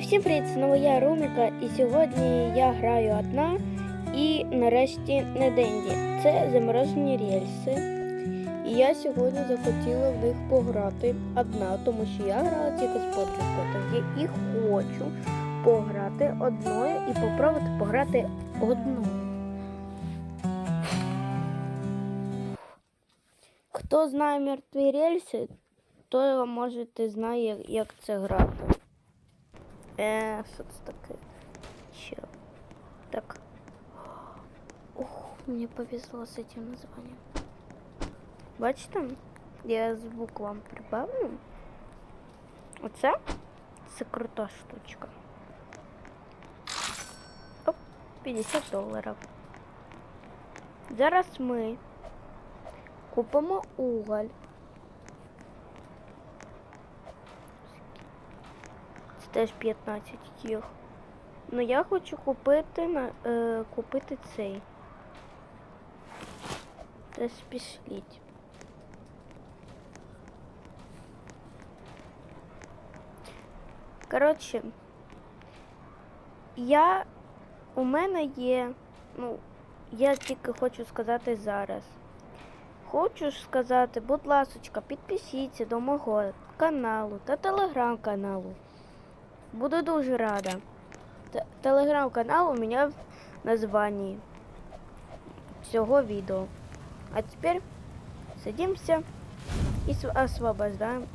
всім привіт, знову я Руміка, і сьогодні я граю одна і нарешті не Денді. Це заморожені рельси. І я сьогодні захотіла в них пограти одна, тому що я грала тільки з подружкою. І хочу пограти одною і попробувати пограти одною. Хто знає мертві рельси, той можете знає, як це грати. Е, що це таке? Че? Так. Ух, мне повезло с этим названием. Бачите? Я звук вам прибавлю. Оце? Це крута штучка. Оп, 50 доларів. Зараз ми купимо уголь. Теж 15 їх. Ну я хочу купити на е, купити цей. Теж пішліть. Коротше, я у мене є, ну, я тільки хочу сказати зараз. Хочу сказати, будь ласочка, підпишіться до мого каналу та телеграм-каналу. Буду дуже рада. Телеграм-канал у меня в названии всего видео. А теперь садимся и св- освобождаем.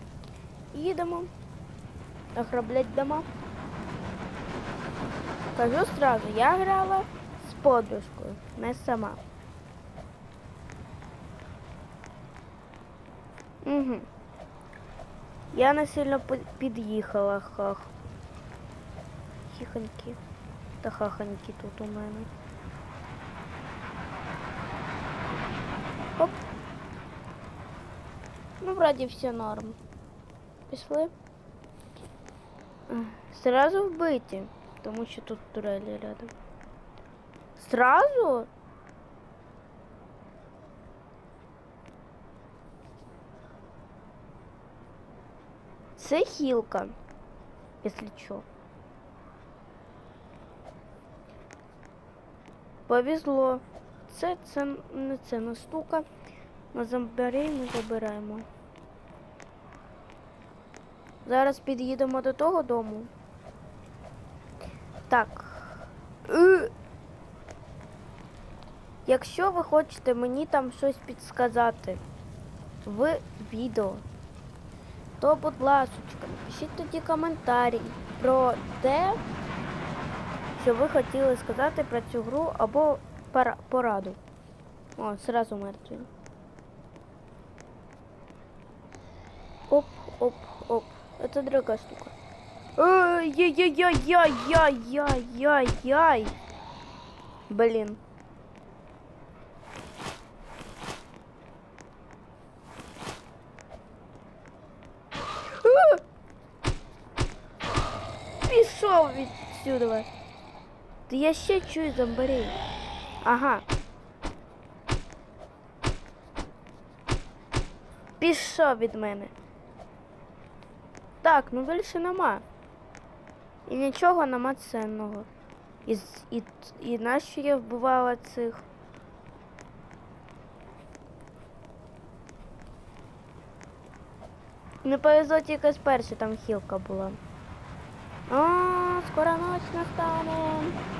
Едем ограблять дома. Скажу сразу, я играла с подружкой, не сама. Угу. Я не сильно під'їхала, хах. Хіхоньки та хахоньки тут у мене. Оп. Ну, вроді все норм. Пішли. Ех, Сразу вбиті, тому що тут турелі рядом. Сразу? Це хілка, якщо що. Повезло. Це, це не це не штука. На зомбарей ми забираємо. Зараз під'їдемо до того дому. Так. Е. Якщо ви хочете мені там щось підсказати в відео, то, будь ласка, напишіть тоді коментарі про те, що ви хотіли сказати про цю гру або пора- пораду. О, сразу мертві. Оп, оп, оп. Это дорогая штука. Ай-яй-яй-яй-яй-яй-яй-яй. Блин. А! Пішов відсюди. Та я ще чую зомбарей. Ага. Пішов від мене. Так, ну більше нема. І нічого нема цінного. І, і, і нащо я вбивала цих. Не повезло тільки з першої там хілка була. О, скоро ночь настане.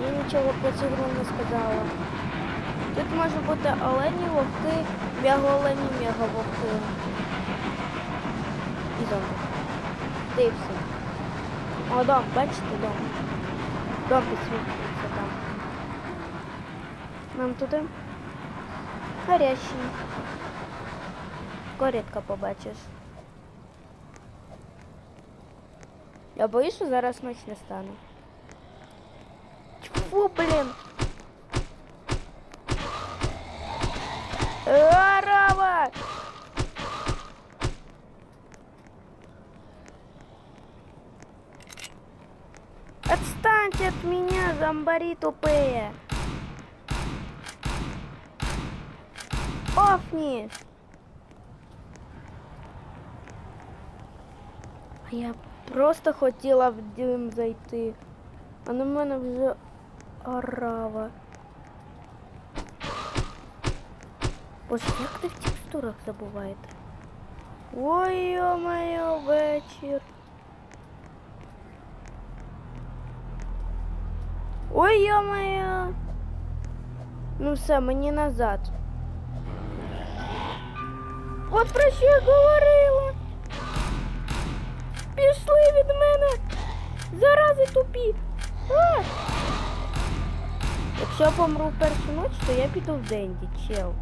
Я нічого про цю гру не сказала. Тут може бути олені, вовки, мега-олені, мега-вовки. І й все. О, дом, бачите, дом. Дом підсвічується там. Нам туди. Гарячий. Корітка побачиш. Я боюсь, що зараз ніч не стане. Фу, блін. Арава! Отстаньте от меня, зомбари тупые! Офни! А я Просто хотіла в дім зайти. А на мене вже орава. Боже, як ти в текстурах забуваєте? Ой, йо-моє. Ой, йо-моє. Ну все, мені назад. От про що я говорила. Пішли від мене. Зарази тупі. А! Якщо я помру в першу ніч, то я піду в Денді, чел.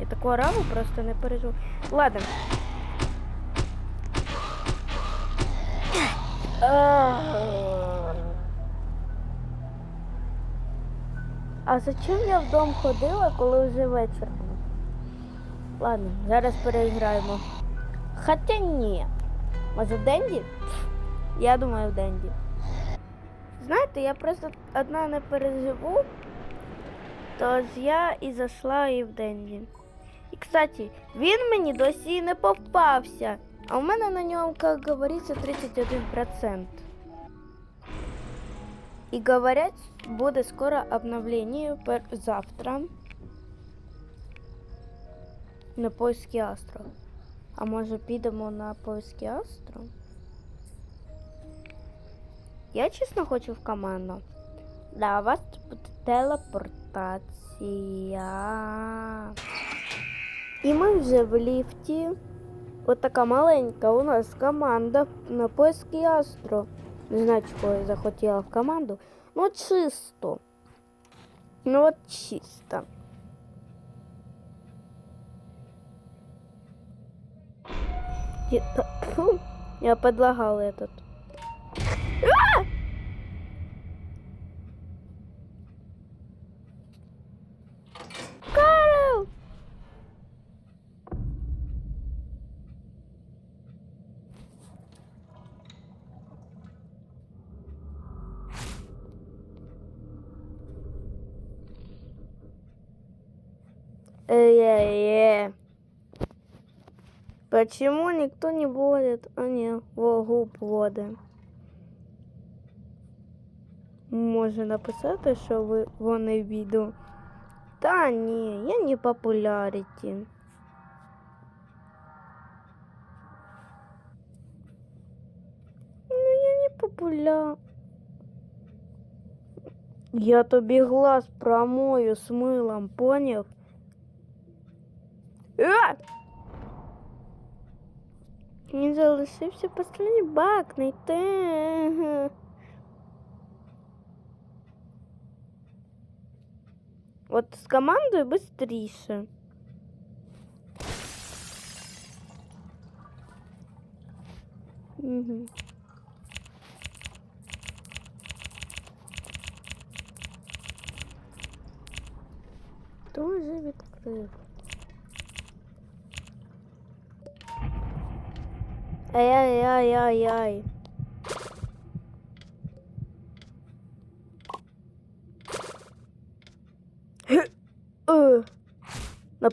Я таку ораву просто не переживу. Ладно. А зачем я в дом ходила, коли вже вечір? Ладно, зараз переіграємо. Хоча ні. Може в Денді? Я думаю в Денді. Знаєте, я просто одна не переживу, тож я і зайшла і в Денді. І, кстати, він мені досі не попався. А у мене на ньому, як говориться, 31%. І говорять, буде скоро обновлення завтра на поиски Астро. А може підемо на поиски Астро? Я чесно хочу в команду. Да, у вас буде телепортація. І ми вже в ліфті. От така маленька у нас команда на поиски Астро. Не знаю, чого я захотіла в команду. Ну, чисто. Ну, от чисто. Я, я этот. Карл! Э-э-э. Почему никто не водит? А не, губ води. Може написати, що ви вони відео. Та ні, я не популярity. Ну я не популяр. Я тобі глаз промою з милом, поняв? А! Не залишився останній бак знайти. От з командою швидше. Угу. Тоже відкрив. Ай-яй-яй-яй-яй.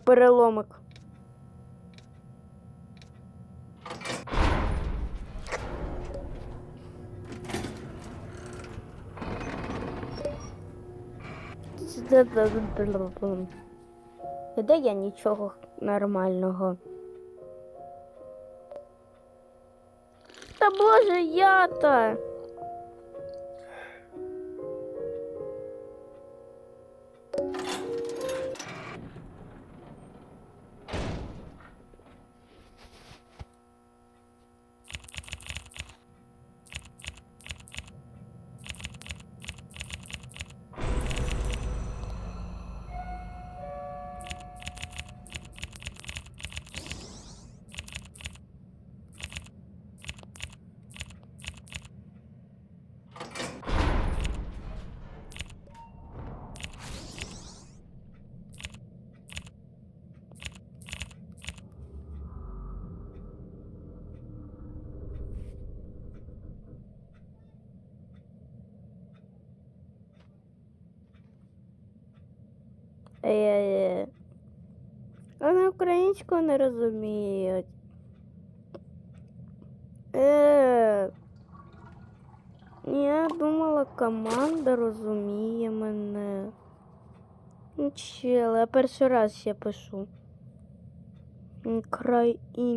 На переломок. Де я нічого нормального. Та боже, я-то. Українську не розуміють. Е. Я думала, команда розуміє мене. Ну, чел, я перший раз ще пишу. Українською.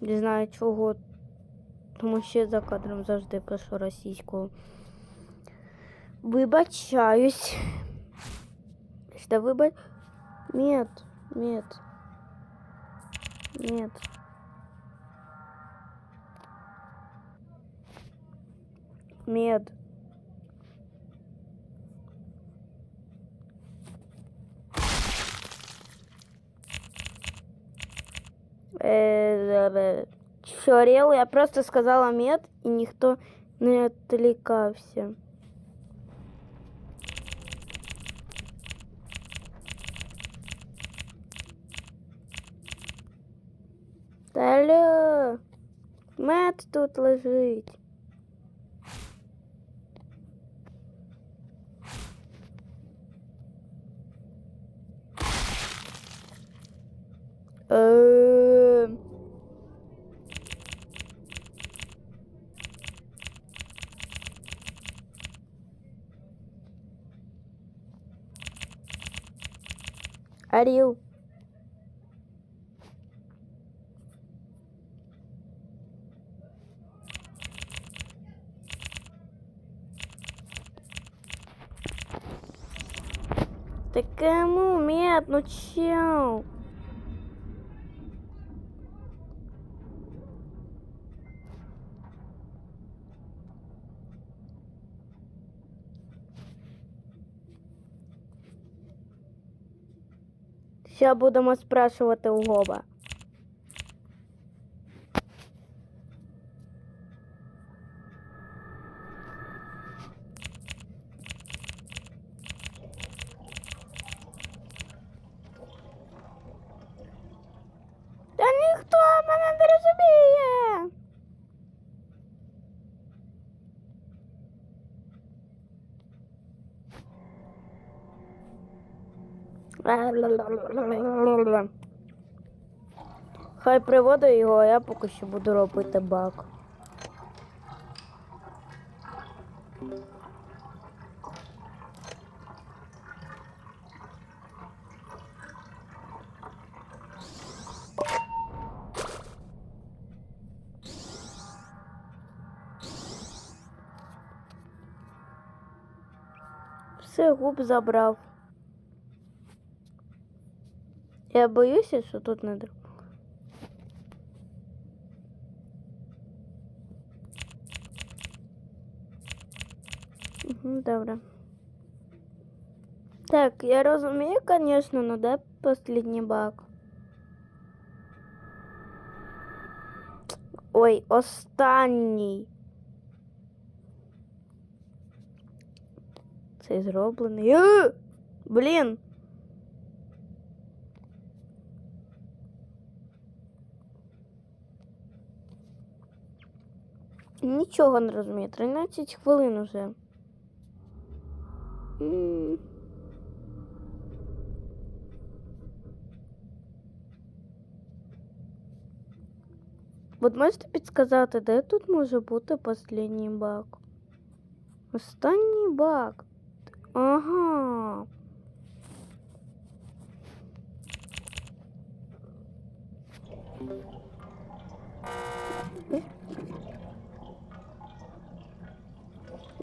Не знаю чого. Тому що за кадром завжди пишу російською. Вибачаюсь. Что выбор? Нет, нет. Нет. Мед. Э, Чорел, я просто сказала мед, и никто не отвлекался. Мед тут лежить. Е, Арил. Да кому мед, ну чел? Ще будемо спрашувати у Гоба. Та ніхто мене не розуміє. Хай приводить його, а я поки що буду робити бак. Все, губ забрав. Я боюся, що тут не друг. Угу, добре. Так, я розумію, звісно, ну де останній баг? Ой, останній. Цей зроблений. Е! Блін. Нічого не розумію. 13 хвилин уже. От можете підказати, де тут може бути останній баг? Останній баг. Ага.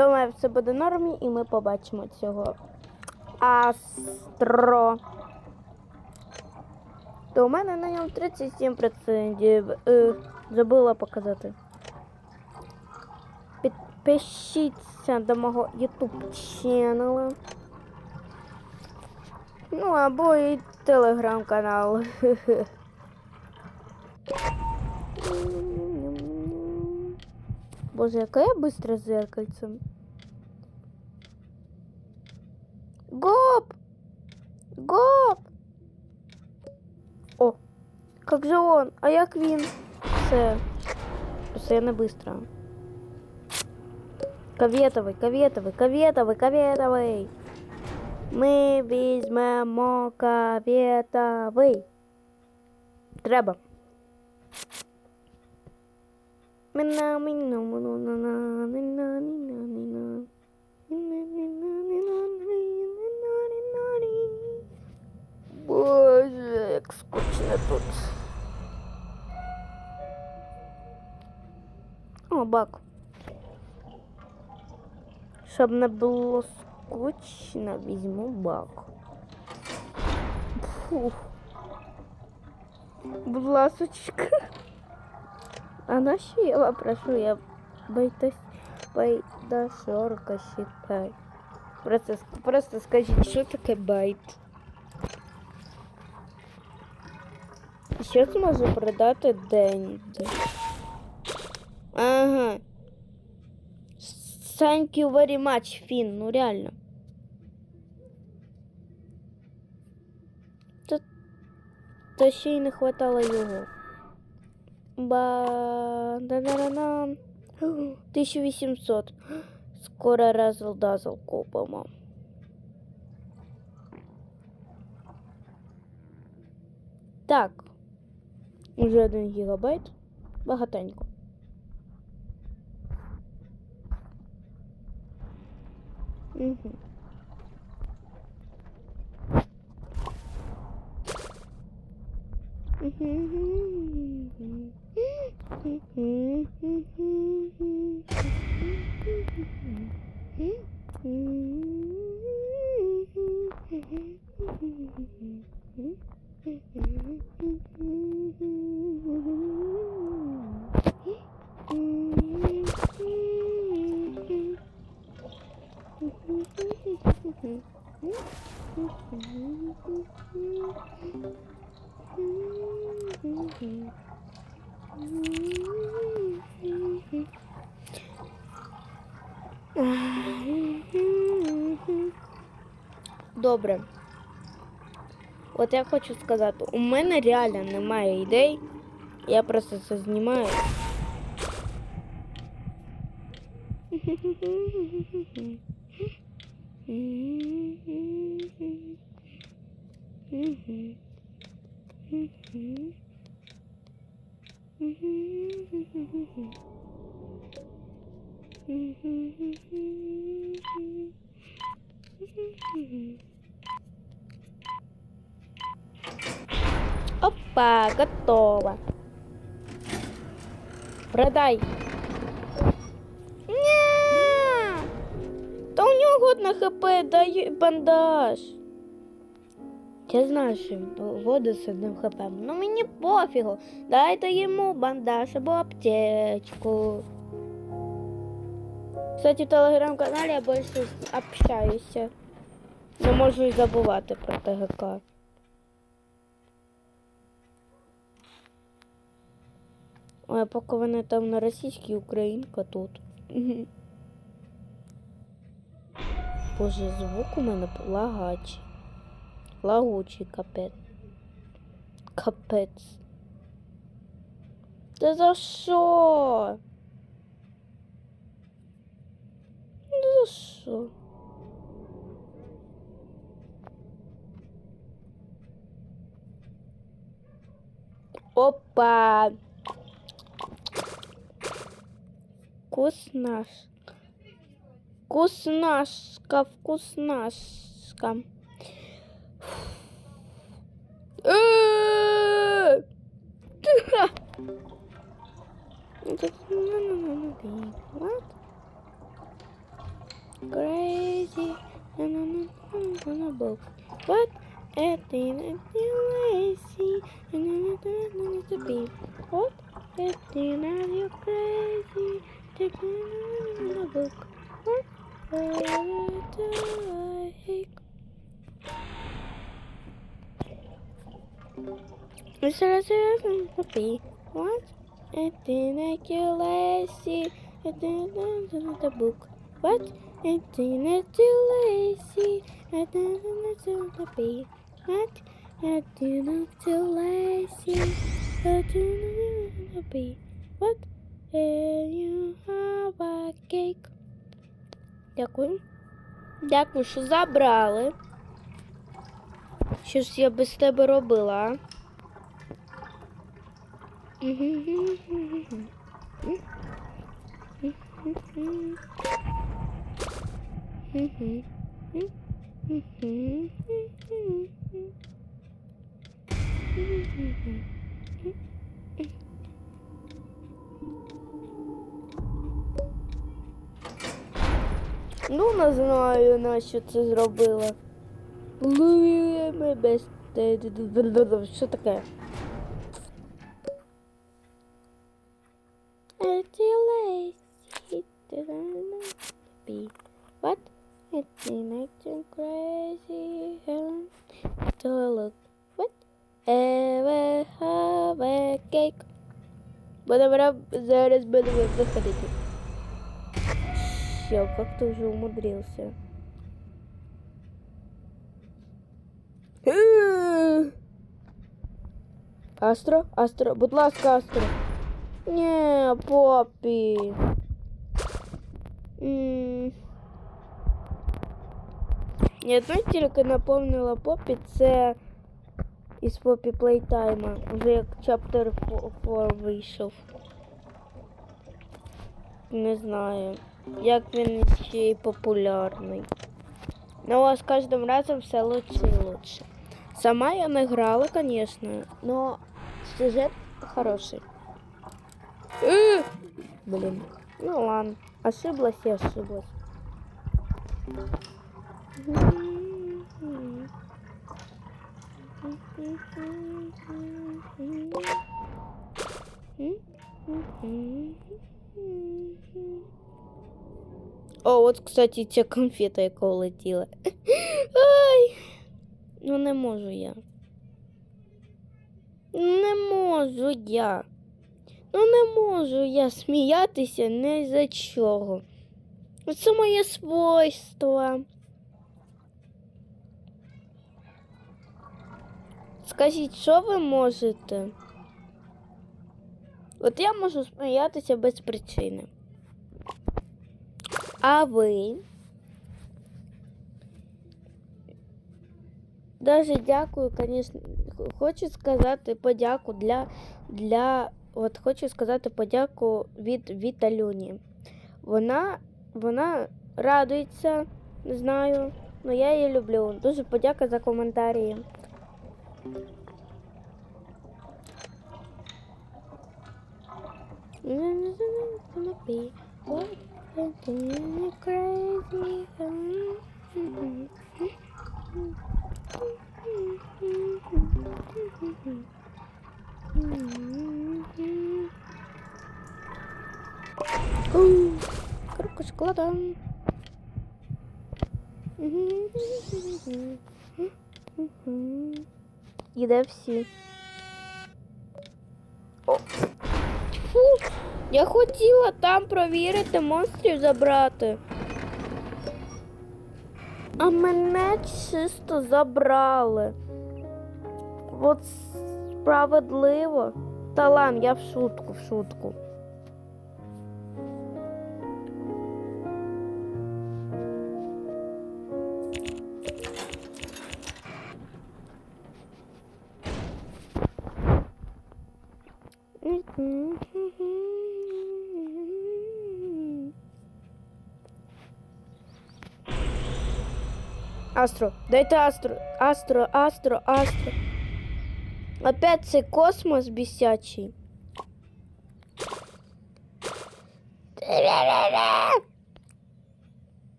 Думаю, все буде нормі і ми побачимо цього Астро. То у мене на ньому 37%. Е, забула показати. Підпишіться до мого YouTube ченнелу. Ну, або і телеграм-канал. Боже, яка я быстро з зеркальцем. Гоп! Гоп! О, как же он? А як він? Все. Я не быстро. Каветовий, каветовий, каветовий, каветовий. Ми візьмемо каветовий. Треба. Боже, як скучно тут. О, бак. Щоб не було скучно, візьму бак. Фух. Будь. А на що я байдашорка считай. Просто, просто скажіть, що таке байт? Що зможу продати день? Ага. Thank you very much, Фін, ну реально. Та ще й не хватало його. Ба да да да да 1800. Скоро разл дазл купимо. Так. Уже один гігабайт. Багатенько. Угу. Mm-hmm. От я хочу сказати, у мене реально немає ідей. Я просто це знімаю. Опа, готово. Продай. Ня! Та у нього одне хп, дай бандаж. Я знаю, що водить з одним хп. Ну мені пофігу. Дайте йому бандаж або аптечку. Кстати, в телеграм-каналі я більше общаюся. Не можу і забувати про ТГК. Ой, поки вони там на російській, українка тут. Боже, звук у мене лагачий. Лагучий капець. Капець. Та за що? За що? Опа! Э! Ха! Это- What? Crazy. What? Acting and lazy. Na, na, na, na, na, na, to be. What? Acting and you crazy. Taking na, na, na, book. What? What do I hate? What? Acting like you lazy. Acting and the book. What? Acting like you lazy. Acting and the be. What? Acting like you lazy. Acting and the be. What? And you have a cake. Дякую. Дякую, що забрали. Що ж я без тебе робила? а? Ну, не знаю, на що це зробила. Луємо без Що таке? Бада-бада, зараз будемо виходити. Чел, как ты уже умудрился? Астро, Астро, будь ласка, Астро. Не, попі. М. Ні, одна тільки напомнила Попі, це із Попі Плейтайма. Вже як чаптер 4 вийшов. Не знаю, як він ще й популярний. Ну, а з кожним разом все лучше і лучше. Сама я не грала, звісно, но сюжет хороший. Э! Блин. Ну ладно. Ошиблась и ошиблась. О, от, кстати, ця конфета, яка улетіла. Ай! Ну не можу я. Не можу я. Ну не можу я сміятися не за чого. Це моє свойство. Скажіть, що ви можете? От я можу сміятися без причини. А ви? Даже дякую, звісно. Хочу сказати подяку для, для От хочу сказати подяку від Віталюні. Вона вона радується, не знаю, але я її люблю. Дуже подяка за коментарі. Коробка шоколада. Їде всі. Я хотіла там провірити монстрів забрати. А мене чисто забрали. От справедливо. Та лам, я в шутку, в шутку. Астро, дайте Астро, Астро, Астро, Астро. Опять цей космос бісячий.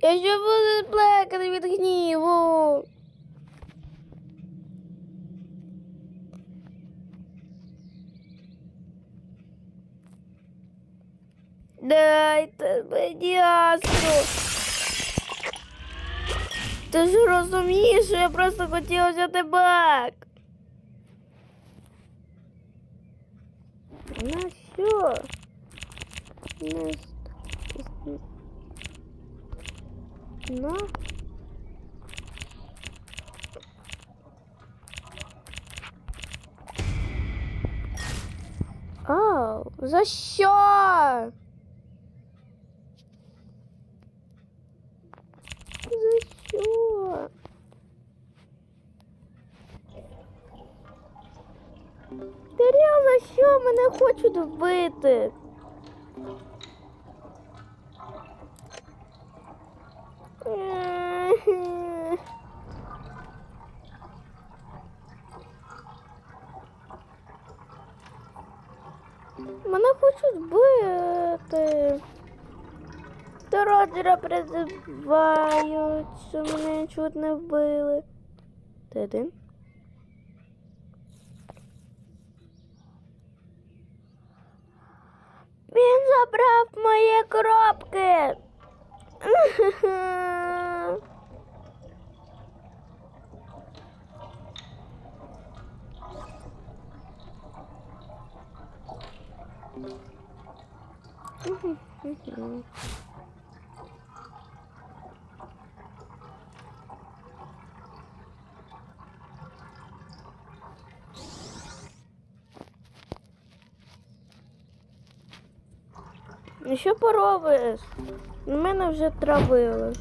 Я ще буду плакати від гніву. Дайте мені Астро. Ти ж розумієш, що я просто хотіла взяти бак. На що? На... Ау, за що? За що? Кирил, за що мене хочуть вбити? Мене хочуть бити. До Роджера призивають, що мене чуть не вбили. Ти один? Він забрав мої коробки. Ну що поробиш? Мене вже травили.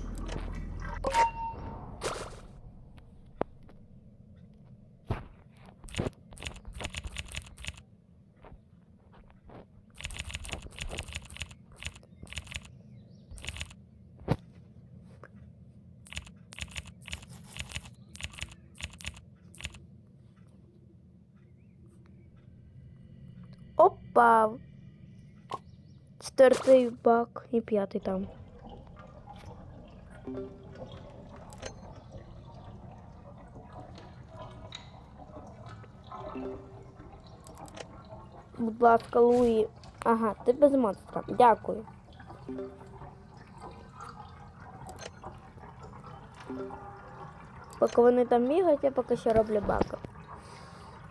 Опа! Четвертий бак і п'ятий там. Будь ласка, Луї. Ага, ти без монстра. Дякую. Поки вони там бігають, я поки що роблю бака.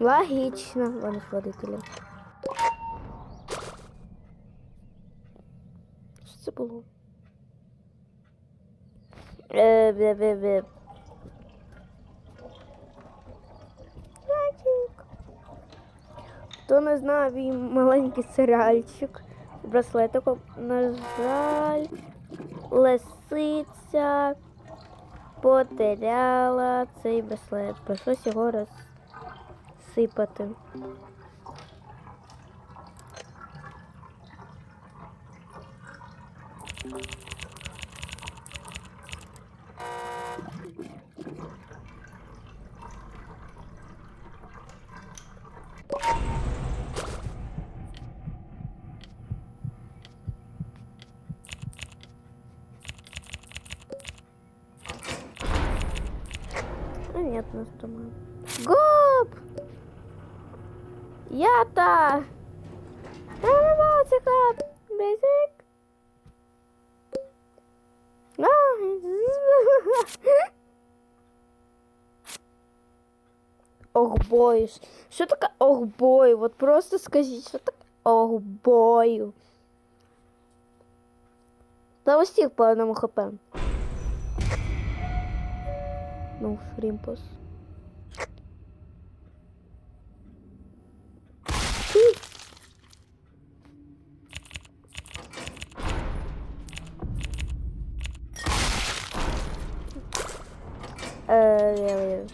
Логічно, вони ж водителі. Що це було? Е, бе, бе, бе. Хто не знає, він маленький серіальчик. з Браслетиком. На жаль, лисиця потеряла цей браслет. Прийшлось його розсипати. Нет, нас там. Охбою. Що таке охбою? Вот просто скажіть, що таке охбою? Та усіх по одному хп. Ну, Фрімпос. Е,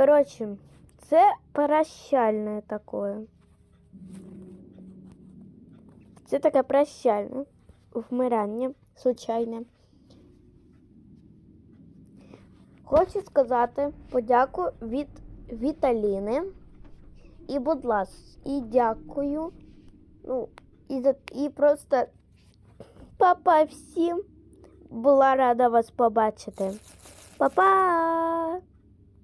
Коротше, це прощальне такое. Це таке прощальне вмирання случайне. Хочу сказати подяку від Віталіни. І, будь ласка, і дякую. Ну, і, за, і просто папа всім була рада вас побачити. Па-па!